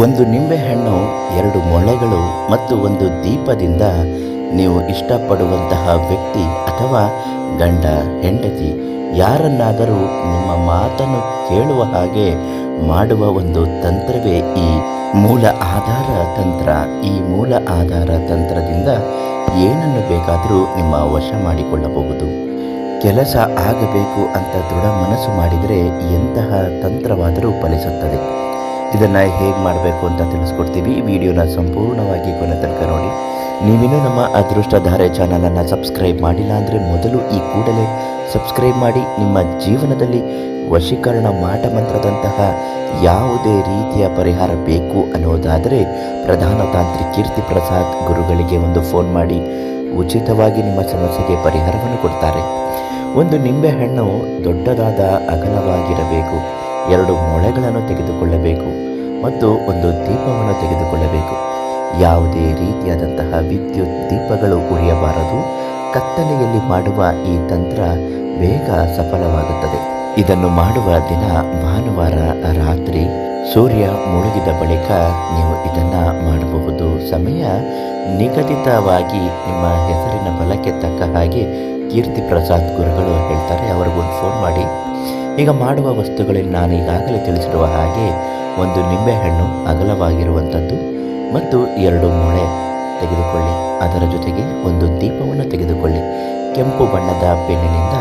ಒಂದು ನಿಂಬೆಹಣ್ಣು ಎರಡು ಮೊಳೆಗಳು ಮತ್ತು ಒಂದು ದೀಪದಿಂದ ನೀವು ಇಷ್ಟಪಡುವಂತಹ ವ್ಯಕ್ತಿ ಅಥವಾ ಗಂಡ, ಹೆಂಡತಿ ಯಾರನ್ನಾದರೂ ನಿಮ್ಮ ಮಾತನ್ನು ಕೇಳುವ ಹಾಗೆ ಮಾಡುವ ಒಂದು ತಂತ್ರವೇ ಈ ಮೂಲ ಆಧಾರ ತಂತ್ರ. ಈ ಮೂಲ ಆಧಾರ ತಂತ್ರದಿಂದ ಏನನ್ನು ಬೇಕಾದರೂ ನಿಮ್ಮ ವಶ ಮಾಡಿಕೊಳ್ಳಬಹುದು. ಕೆಲಸ ಆಗಬೇಕು ಅಂತ ದೃಢ ಮನಸ್ಸು ಮಾಡಿದರೆ ಎಂತಹ ತಂತ್ರವಾದರೂ ಫಲಿಸುತ್ತದೆ. ಇದನ್ನು ಹೇಗೆ ಮಾಡಬೇಕು ಅಂತ ತಿಳಿಸ್ಕೊಡ್ತೀವಿ. ಈ ವಿಡಿಯೋನ ಸಂಪೂರ್ಣವಾಗಿ ಕೊನೆ ತನಕ ನೋಡಿ. ನೀವಿನ್ನೂ ನಮ್ಮ ಅದೃಷ್ಟಧಾರೆ ಚಾನಲನ್ನು ಸಬ್ಸ್ಕ್ರೈಬ್ ಮಾಡಿಲ್ಲ ಅಂದರೆ ಮೊದಲು ಈ ಕೂಡಲೇ ಸಬ್ಸ್ಕ್ರೈಬ್ ಮಾಡಿ. ನಿಮ್ಮ ಜೀವನದಲ್ಲಿ ವಶೀಕರಣ ಮಾಟ ಮಂತ್ರದಂತಹ ಯಾವುದೇ ರೀತಿಯ ಪರಿಹಾರ ಬೇಕು ಅನ್ನೋದಾದರೆ ಪ್ರಧಾನ ತಾಂತ್ರಿ ಕೀರ್ತಿ ಪ್ರಸಾದ್ ಗುರುಗಳಿಗೆ ಒಂದು ಫೋನ್ ಮಾಡಿ. ಉಚಿತವಾಗಿ ನಿಮ್ಮ ಸಮಸ್ಯೆಗೆ ಪರಿಹಾರವನ್ನು ಕೊಡ್ತಾರೆ. ಒಂದು ನಿಂಬೆಹಣ್ಣು ದೊಡ್ಡದಾದ ಅಗಲವಾಗಿರಬೇಕು. ಎರಡು ಮೊಳೆಗಳನ್ನು ತೆಗೆದುಕೊಳ್ಳಬೇಕು ಮತ್ತು ಒಂದು ದೀಪವನ್ನು ತೆಗೆದುಕೊಳ್ಳಬೇಕು. ಯಾವುದೇ ರೀತಿಯಾದಂತಹ ವಿದ್ಯುತ್ ದೀಪಗಳು ಉರಿಯಬಾರದು. ಕತ್ತಲೆಯಲ್ಲಿ ಮಾಡುವ ಈ ತಂತ್ರ ಬೇಗ ಸಫಲವಾಗುತ್ತದೆ. ಇದನ್ನು ಮಾಡುವ ದಿನ ಭಾನುವಾರ ರಾತ್ರಿ. ಸೂರ್ಯ ಮುಳುಗಿದ ಬಳಿಕ ನೀವು ಇದನ್ನು ಮಾಡಬಹುದು. ಸಮಯ ನಿಗದಿತವಾಗಿ ನಿಮ್ಮ ಹೆಸರಿನ ಬಲಕ್ಕೆ ತಕ್ಕ ಹಾಗೆ ಕೀರ್ತಿ ಪ್ರಸಾದ್ ಗುರುಗಳು ಹೇಳ್ತಾರೆ. ಅವ್ರಿಗೊಂದು ಫೋನ್ ಮಾಡಿ. ಈಗ ಮಾಡುವ ವಸ್ತುಗಳಲ್ಲಿ ನಾನು ಈಗಾಗಲೇ ತಿಳಿಸಿರುವ ಹಾಗೆ ಒಂದು ನಿಂಬೆಹಣ್ಣು ಅಗಲವಾಗಿರುವಂಥದ್ದು ಮತ್ತು ಎರಡು ಮೊಳೆ ತೆಗೆದುಕೊಳ್ಳಿ. ಅದರ ಜೊತೆಗೆ ಒಂದು ದೀಪವನ್ನು ತೆಗೆದುಕೊಳ್ಳಿ. ಕೆಂಪು ಬಣ್ಣದ ಪೆನ್ನಿನಿಂದ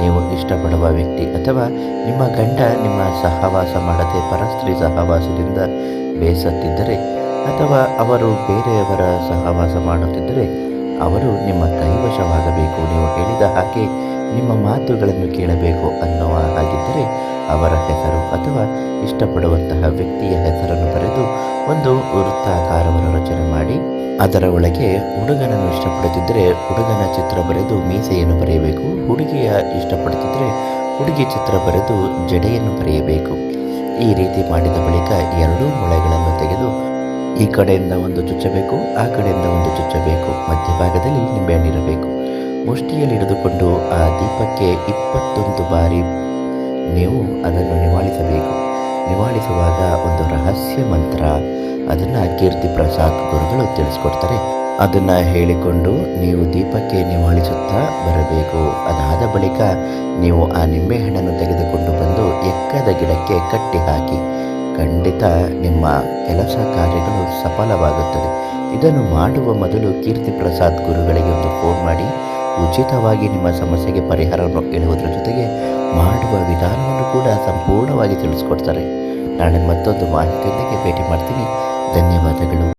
ನೀವು ಇಷ್ಟಪಡುವ ವ್ಯಕ್ತಿ ಅಥವಾ ನಿಮ್ಮ ಗಂಡ ನಿಮ್ಮ ಸಹವಾಸ ಮಾಡದೆ ಪರಸ್ತ್ರೀ ಸಹವಾಸದಿಂದ ಬೇಸತ್ತಿದ್ದರೆ ಅಥವಾ ಅವರು ಬೇರೆಯವರ ಸಹವಾಸ ಮಾಡುತ್ತಿದ್ದರೆ ಅವರು ನಿಮ್ಮ ಕೈವಶವಾಗಬೇಕು. ನೀವು ಹೇಳಿದ ಹಾಗೆ ನಿಮ್ಮ ಮಾತುಗಳನ್ನು ಕೇಳಬೇಕು ಅನ್ನುವ ಹಾಗಿದ್ದರೆ ಅವರ ಹೆಸರು ಅಥವಾ ಇಷ್ಟಪಡುವಂತಹ ವ್ಯಕ್ತಿಯ ಹೆಸರನ್ನು ಬರೆದು ಒಂದು ವೃತ್ತಾಕಾರವನ್ನು ರಚನೆ ಮಾಡಿ, ಅದರ ಒಳಗೆ ಹುಡುಗನನ್ನು ಇಷ್ಟಪಡುತ್ತಿದ್ದರೆ ಹುಡುಗನ ಚಿತ್ರ ಬರೆದು ಮೀಸೆಯನ್ನು ಬರೆಯಬೇಕು, ಹುಡುಗಿಯ ಇಷ್ಟಪಡುತ್ತಿದ್ದರೆ ಹುಡುಗಿ ಚಿತ್ರ ಬರೆದು ಜಡೆಯನ್ನು ಬರೆಯಬೇಕು. ಈ ರೀತಿ ಮಾಡಿದ ಬಳಿಕ ಎರಡೂ ಮೊಳೆಗಳನ್ನು ತೆಗೆದು ಈ ಕಡೆಯಿಂದ ಒಂದು ಚುಚ್ಚಬೇಕು, ಆ ಕಡೆಯಿಂದ ಒಂದು ಚುಚ್ಚಬೇಕು, ಮಧ್ಯಭಾಗದಲ್ಲಿ ನಿಂಬೆಹಣ್ಣಿರಬೇಕು ಮುಷ್ಟಿಯಲ್ಲಿ ಹಿಡಿದುಕೊಂಡು ಆ ದೀಪಕ್ಕೆ ಇಪ್ಪತ್ತೊಂದು ಬಾರಿ ನೀವು ಅದನ್ನು ನಿವಾಳಿಸಬೇಕು. ನಿವಾಳಿಸುವಾಗ ಒಂದು ರಹಸ್ಯ ಮಂತ್ರ ಅದನ್ನು ಕೀರ್ತಿ ಪ್ರಸಾದ್ ಗುರುಗಳು ತಿಳಿಸ್ಕೊಡ್ತಾರೆ. ಅದನ್ನು ಹೇಳಿಕೊಂಡು ನೀವು ದೀಪಕ್ಕೆ ನಿವಾಳಿಸುತ್ತಾ ಬರಬೇಕು. ಅದಾದ ಬಳಿಕ ನೀವು ಆ ನಿಂಬೆಹಣ್ಣನ್ನು ತೆಗೆದುಕೊಂಡು ಬಂದು ಎಕ್ಕದ ಗಿಡಕ್ಕೆ ಕಟ್ಟಿ ಹಾಕಿ, ಖಂಡಿತ ನಿಮ್ಮ ಕೆಲಸ ಕಾರ್ಯಗಳು ಸಫಲವಾಗುತ್ತದೆ. ಇದನ್ನು ಮಾಡುವ ಮೊದಲು ಕೀರ್ತಿ ಪ್ರಸಾದ್ ಗುರುಗಳಿಗೆ ಒಂದು ಫೋನ್ ಮಾಡಿ ಉಚಿತವಾಗಿ ನಿಮ್ಮ ಸಮಸ್ಯೆಗೆ ಪರಿಹಾರವನ್ನು ಹೇಳುವುದರ ಜೊತೆಗೆ ಮಾಡುವ ವಿಧಾನವನ್ನು ಕೂಡ ಸಂಪೂರ್ಣವಾಗಿ ತಿಳಿಸ್ಕೊಡ್ತಾರೆ. ನಾಳೆ ಮತ್ತೊಂದು ಮಾಹಿತಿಯೊಂದಿಗೆ ಭೇಟಿ ಮಾಡ್ತೀನಿ. ಧನ್ಯವಾದಗಳು.